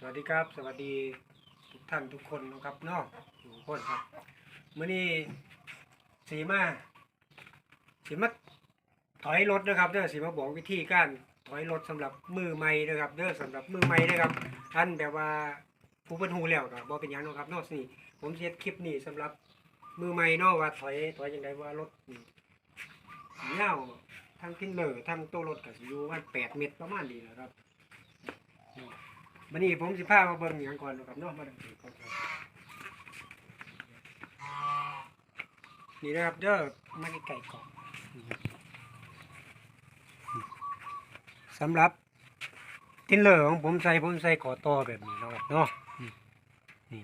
สวัสดีครับ สวัสดีทุกท่านทุกคนนะครับเนาะทุกคนครับมื้อนี้สีมาสีมาถอยรถนะครับเด้อสีมาบอกวิธีการถอยรถสำหรับมือใหม่นะครับเด้อสำหรับมือใหม่นะครับท่านแบบว่าผู้เพิ่นฮู้แล้วก็บ่เป็นยังนะครับนาะนี่ผมเฮ็ดคลิปนี้สำหรับมือใหม่นาะว่าถอยถอยจังไดว่ารถนี่าทั้งทินเลอร์ทั้งตัวรถก็สิอยู่ประมาณ8เมตรประมาณนี้แหละครับ วันนี้ผมสิพามาเบิ่งหยังก่อนนะครับเนาะมาดูก่อนครับนี่นะครับเด้อมาไก่ก่อนสำหรับทินเลอร์ของผมใส่ผมใส่ขอต่อแบบนี้เนะครับเนาะนี่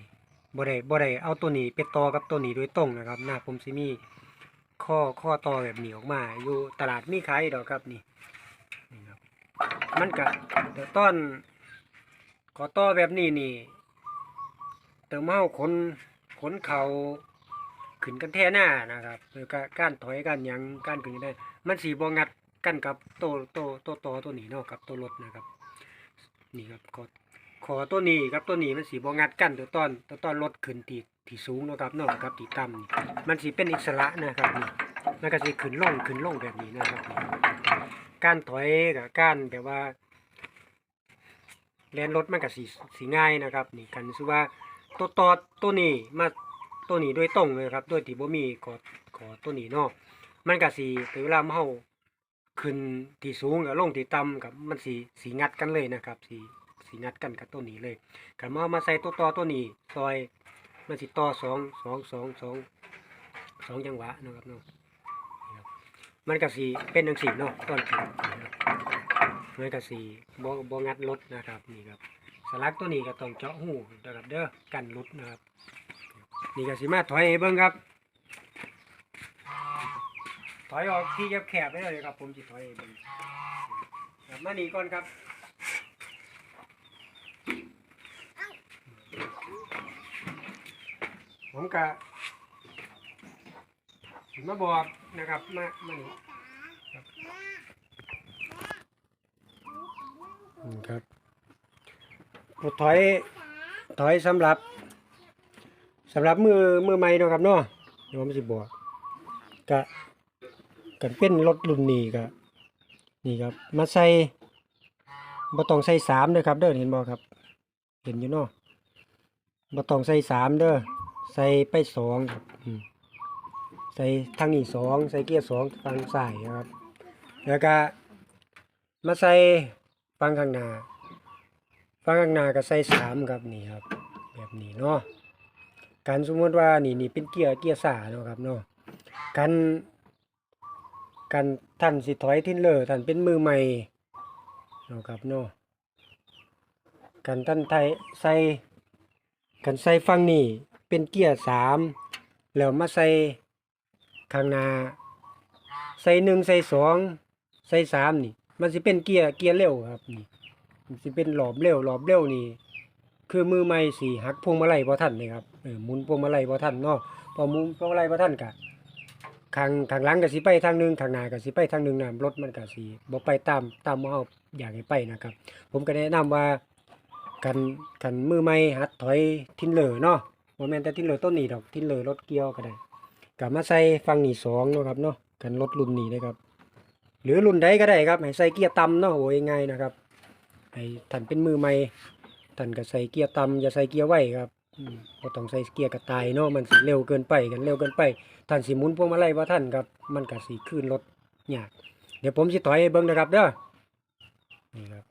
บ่ได้บ่ได้เอาตัวนี้ไปต่อกับตัวนี้โดยตรงนะครับหน้าผมสิมีข้อข้อต่อแบบนี้ออกมา อยู่ตลาดมีขายดอกครับนี่นี่ครับมันก็เดี๋ยวต้น ขอต่อแบบนี้นี่ เติมเมาขนขนเขาขึ้นกันแท่หน้านะครับหรือการการถอยการยังการขึ้นได้ มันสีบองัดกันกับโตโตโตต่อตัวนี้เนาะกับตัวรถนะครับ นี่ครับขอขอตัวนี้ครับตัวนี้มันสีบองัดกันตัวตอนตัวตอนรถขึ้นตีที่สูงเนาะครับเนาะครับตีต่ำมันสีเป็นอิสระนะครับนี่มันก็สีขึ้นลงขึ้นลงแบบนี้นะครับ การถอยกับการแบบว่า แลนรถมันก็สีสีง่ายนะครับนี่กันคือว่าตัวต่อตัวนี้มาตัวนี้โดยตรงเลยครับโดยที่บ่มีขอขอตัวนี้เนาะมันก็สีถึงเวลาเฮาขึ้นที่สูงกับลงที่ต่ำกับมันสีสีงัดกันเลยนะครับสีสีงัดกันกับตัวนี้เลยกันมามาใส่ตัวต่อตัวนี้ซอยมันสิต่อสองสองสองสองสองจังหวะนะครับเนาะมันก็สีเป็นจังสีเนาะตอน ขึ้นนะครับมันก็สีบ่บ่งัดรถนะครับนี่ครับสลักตัวนี้ก็ต้องเจาะหูนะครับเด้อกันรถนะครับ นี่ก็สิมาถอยเบิ่งครับ ถอยออกที่แคบๆไปเลยครับผมสิถอยเบิ่งครับมาหนีก่อนครับผมก็สิมาบอกนะครับมามานี่ อืม ครับถถอยถอยสำหรับสำหรับมือมือใหม่เนาะครับเนาะเดี๋ยวผมสิบอกก็กันเป็นรถรุ่นนี้ก็นี่ครับ มาใส่บ่ต้องใส่สามเด้อครับ เด้อเห็นบ่ครับ เห็นอยู่เนาะบ่ต้องใส่สามเด้อใส่ไปสองครับใส่ทางนี้สองใส่เกียร์สองทางซ้ายครับ แล้วก็มาใส่ ฟังข้างหน้าฟังข้างหน้าก็ใส่สามครับนี่ครับ แบบนี้เนาะการสมมติว่านี่นี่เป็นเกียร์เกียร์สาเนาะครับเนาะการการท่านสิถอยทิ้นเลอท่านเป็นมือใหม่เนาะครับเนาะการท่านไทยใส่การใส่ฟังนี่เป็นเกียร์สามแล้วมาใส่ข้างหน้าใส่หนึ่งใส่สองใส่สามนี่ มันสิเป็นเกียร์เกียร์เร็วครับนี่มันสิเป็นหลอบเร็วหลอบเร็วนี่คือมือใหม่สีหักพวงมาลัยบ่ทันเลยครับเออหมุนพวงมาลัยบ่ทันเนาะพอหมุนพวงมาลัยบ่ทันกะข้างข้างหลังก็สิไปทางหนึงข้างหน้าก็สิไปทางหนึงนะรถมันก็สิบ่ไปตามตามเฮาอยากให้ไปนะครับ ผมก็แนะนำว่ากันกันมือใหม่หัดถอยทิ้นเหลอเนาะบ่แม่นแต่ทิ้นเหลอต้นนี้ดอกทิ้นเหลอรถเกี่ยวก็ได้ก็มาใส่ฟังนี่สองเนาะครับเนาะกันรถรุ่นนี้นะครับ หรือรุ่นใดก็ได้ครับให้ใส่เกียร์ต่ำเนาะโอ้ยง่ายนะครับให้ท่านเป็นมือใหม่ท่านก็ใส่เกียร์ต่ำอย่าใส่เกียร์ไว้ครับอืมบ่ต้องใส่เกียร์กระต่ายเนาะมันสิเร็วเกินไปกันเร็วเกินไปท่านสิหมุนพวงมาลัยบ่ท่านครับมันก็สิขึ้นรถยากเดี๋ยวผมสิถอยให้เบิ้งนะครับเด้อนี่ครับ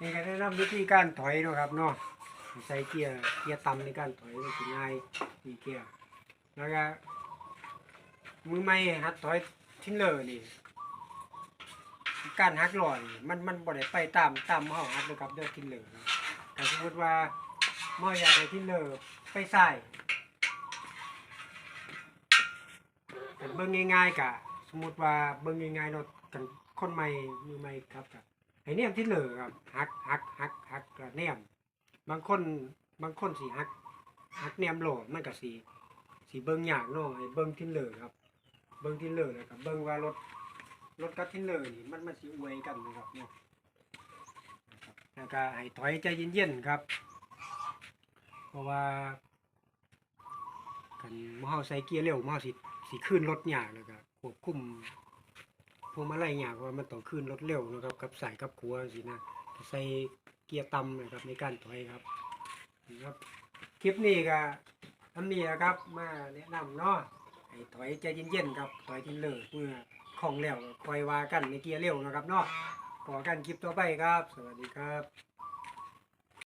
นี่ก็แนะนำวิธีการถอยเนาะครับเนาะใส่เกียร์เกียร์ต่ำในการถอยมันสิง่ายมีเกียร์แล้วก็มือใหม่หัดถอยทิ้งเลยนี่การหักหล่อนี่มันมันบ่ได้ไปตามตามเฮาหักเลยครับเด้อทิ้งเลยถ้าสมมติว่าเมื่ออยากให้ทิ้งเลยไปใส่แต่เบิ่งง่ายๆกะสมมติว่าเบิ่งง่ายๆเนาะกันคนใหม่มือใหม่ครับกับ ให้แนมทิ้งเลยครับหักหักหักหักกระแนมบางคนบางคนสิหักหักแนมโหลมันก็สิสิเบิ่งหยากเนาะให้เบิ่งทิ้งเลยครับ เบิ่งทิ้งเลยแล้วก็เบิ่งว่ารถรถกับทินเหลือนี่มันมันสิอวยกันนะครับเนาะนะครับแล้วก็ให้ถอยใจเย็นๆครับ เพราะว่ากันมอเฮาใส่เกียร์เร็วมอเฮาสิสิขึ้นรถยากแล้วก็ควบคุม พวงมาลัยยากเพราะว่ามันต้องขึ้นรถเร็วนะครับกับสายกับขัวสินะใส่เกียร์ต่ำนะครับในการถอยครับนะครับ คลิปนี้ก็ทำนี่นะครับมาแนะนำเนาะให้ถอยใจเย็นๆครับถอยทิ้งเลยเมื่อของแล้วคอยว่ากันในเกียร์เร็วนะครับเนาะขอกันคลิปต่อไปครับ สวัสดีครับ